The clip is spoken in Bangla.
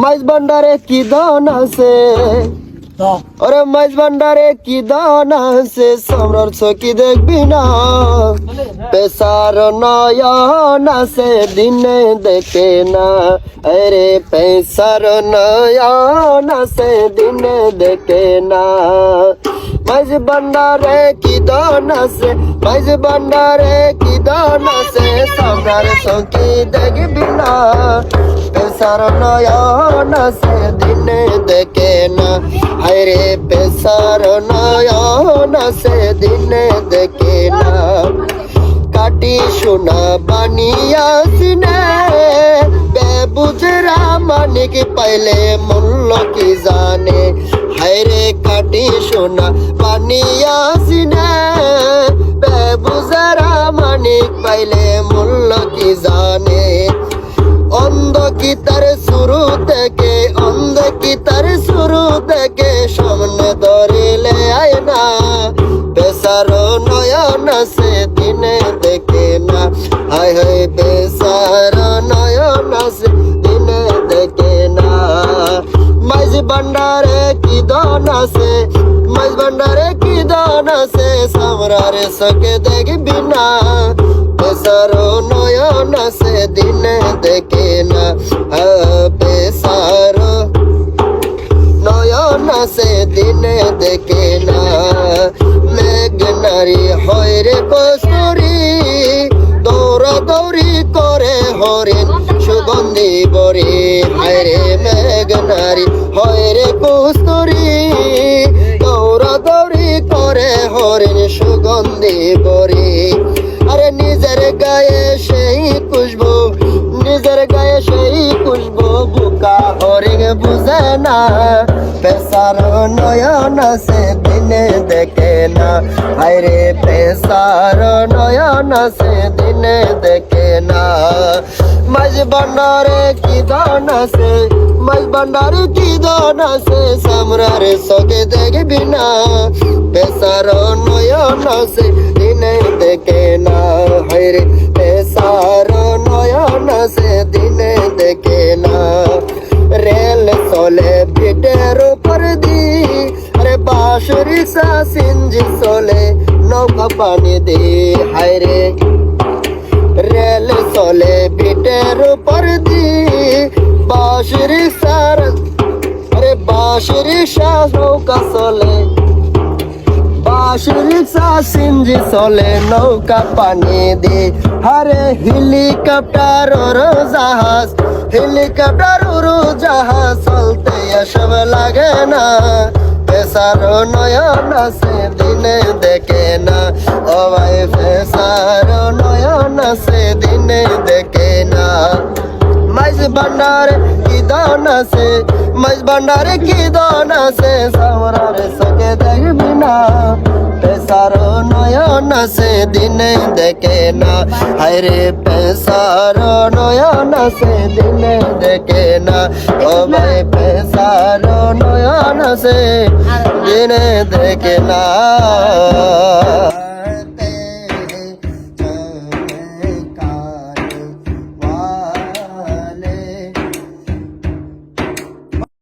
মাইজ ভান্ডারে কি দন আছে ওরে মাইজ ভান্ডারে কি দন আছে সম্রার চকি দেখবি না পেশার নয়ন আছে দিনে দেখে না আরে পেশার নয়ন আছে দিনে দেখে না মাইজ ভান্ডারে কি দন আছে মাইজ ভান্ডারে কি দন আছে সম্রার চকি দেখবি না পেশার নয়ন আছে দিনে দেখে না হায়রে পেশার নয়ন আছে দিনে দেখে না কাটি সোনা বানিয়াছিনে বেবুজরা মানিক পাইলে মূল্য কি জানে হায়রে কাটি সোনা বানিয়াছিনে ধরিলে আয় না বেসার নয়ন আছে দিনে দেখে না। হায় হায় বেসার নয়ন আছে দিনে দেখে না। মাইজ ভান্ডারে কি দন আছে? মাইজ ভান্ডারে কি দন আছে? সামরারে সকে দেখবি না। আছে দিনে দেখে না মেঘ নারী হয় রে কস্তুরি দৌড়া দৌড়ি করে হরিণ সুগন্ধি বরি হায় রে মেঘ নারী হয় রে কস্তুরি দৌড়া দৌড়ি করে হরিণ সুগন্ধি বরি আরে নিজের গায়ে সেই খুশবু বুকা হরিং বুঝে না পেশার নয়ন আছে দিনে দেখে না হায়রে পেশার নয়ন আছে দিনে দেখে না মাঝ ভান্ডারে কি দান আছে মাঝ ভান্ডারে কি দান আছে সামরার সকে দেখবি না পেশার নয়ন আছে দিনে দেখে না হায়রে সিঞ্জি চলে, নৌকা পানি দি হায়রে রেল চলে পিঠের উপর দি বাঁশুরি সার, আরে বাঁশুরি সা নৌকা চলে। বাঁশুরিক্সা সিঞ্জি চলে, নৌকা পানি দি আরে হেলিকপ্টার ওর জাহাজ, হেলিকপ্টার ওর জাহাজ, চলতে এসব লাগে না। পেশার নয়ন আছে দিনে দেখে না। ও ভাই পেশার নয়ন আছে দিনে দেখে না। মাইজ ভান্ডারে কি দান আছে? মাইজ ভান্ডারে কি দান আছে? সামরারে নয়ন আছে দিনে দেখে না হায়রে পেশার নয়ন আছে দিনে দেখে না ও ভাই পেশার নয়ন আছে দিনে দেখে না